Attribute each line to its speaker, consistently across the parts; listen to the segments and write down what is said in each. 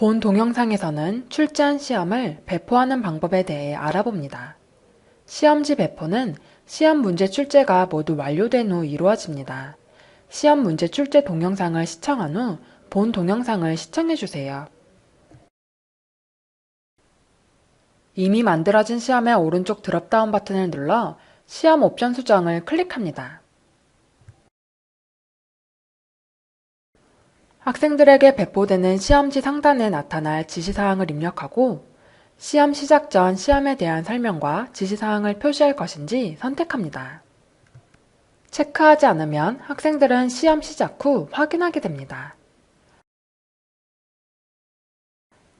Speaker 1: 본 동영상에서는 출제한 시험을 배포하는 방법에 대해 알아봅니다. 시험지 배포는 시험 문제 출제가 모두 완료된 후 이루어집니다. 시험 문제 출제 동영상을 시청한 후 본 동영상을 시청해 주세요. 이미 만들어진 시험의 오른쪽 드롭다운 버튼을 눌러 시험 옵션 수정을 클릭합니다. 학생들에게 배포되는 시험지 상단에 나타날 지시사항을 입력하고 시험 시작 전 시험에 대한 설명과 지시사항을 표시할 것인지 선택합니다. 체크하지 않으면 학생들은 시험 시작 후 확인하게 됩니다.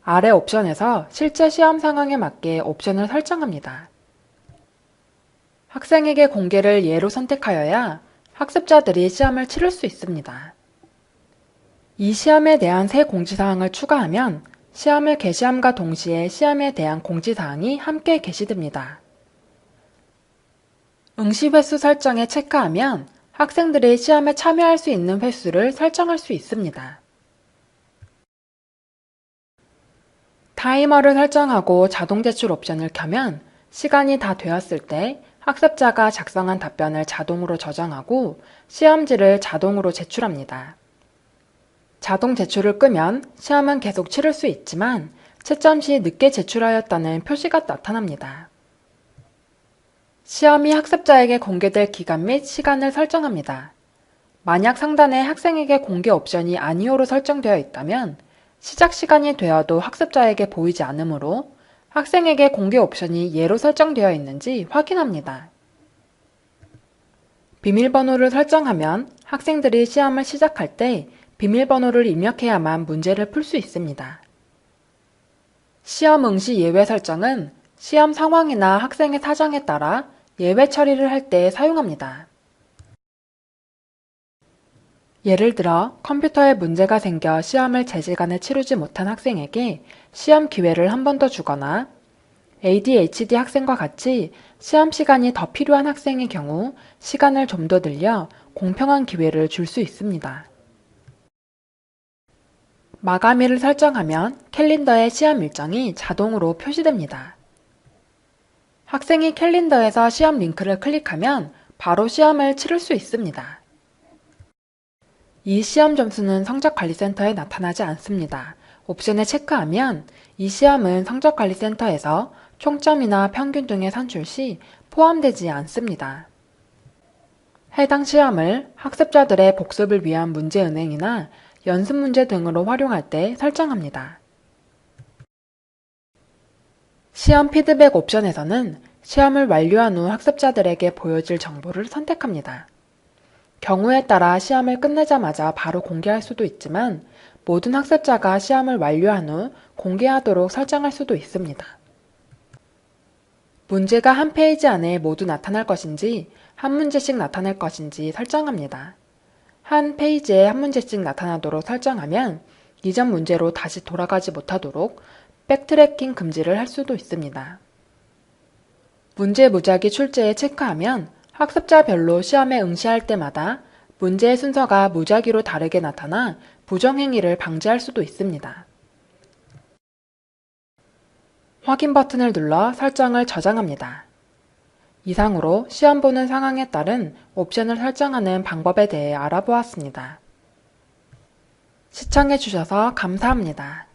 Speaker 1: 아래 옵션에서 실제 시험 상황에 맞게 옵션을 설정합니다. 학생에게 공개를 예로 선택하여야 학습자들이 시험을 치를 수 있습니다. 이 시험에 대한 새 공지사항을 추가하면 시험을 개시함과 동시에 시험에 대한 공지사항이 함께 게시됩니다. 응시 횟수 설정에 체크하면 학생들이 시험에 참여할 수 있는 횟수를 설정할 수 있습니다. 타이머를 설정하고 자동 제출 옵션을 켜면 시간이 다 되었을 때 학습자가 작성한 답변을 자동으로 저장하고 시험지를 자동으로 제출합니다. 자동 제출을 끄면 시험은 계속 치를 수 있지만 채점 시 늦게 제출하였다는 표시가 나타납니다. 시험이 학습자에게 공개될 기간 및 시간을 설정합니다. 만약 상단에 학생에게 공개 옵션이 아니오로 설정되어 있다면 시작 시간이 되어도 학습자에게 보이지 않으므로 학생에게 공개 옵션이 예로 설정되어 있는지 확인합니다. 비밀번호를 설정하면 학생들이 시험을 시작할 때 비밀번호를 입력해야만 문제를 풀 수 있습니다. 시험 응시 예외 설정은 시험 상황이나 학생의 사정에 따라 예외 처리를 할 때 사용합니다. 예를 들어 컴퓨터에 문제가 생겨 시험을 제 시간에 치르지 못한 학생에게 시험 기회를 한 번 더 주거나 ADHD 학생과 같이 시험 시간이 더 필요한 학생의 경우 시간을 좀 더 늘려 공평한 기회를 줄 수 있습니다. 마감일을 설정하면 캘린더에 시험 일정이 자동으로 표시됩니다. 학생이 캘린더에서 시험 링크를 클릭하면 바로 시험을 치를 수 있습니다. 이 시험 점수는 성적관리센터에 나타나지 않습니다. 옵션에 체크하면 이 시험은 성적관리센터에서 총점이나 평균 등의 산출 시 포함되지 않습니다. 해당 시험을 학습자들의 복습을 위한 문제은행이나 연습 문제 등으로 활용할 때 설정합니다. 시험 피드백 옵션에서는 시험을 완료한 후 학습자들에게 보여질 정보를 선택합니다. 경우에 따라 시험을 끝내자마자 바로 공개할 수도 있지만 모든 학습자가 시험을 완료한 후 공개하도록 설정할 수도 있습니다. 문제가 한 페이지 안에 모두 나타날 것인지 한 문제씩 나타날 것인지 설정합니다. 한 페이지에 한 문제씩 나타나도록 설정하면 이전 문제로 다시 돌아가지 못하도록 백트래킹 금지를 할 수도 있습니다. 문제 무작위 출제에 체크하면 학습자별로 시험에 응시할 때마다 문제의 순서가 무작위로 다르게 나타나 부정행위를 방지할 수도 있습니다. 확인 버튼을 눌러 설정을 저장합니다. 이상으로 시험 보는 상황에 따른 옵션을 설정하는 방법에 대해 알아보았습니다. 시청해주셔서 감사합니다.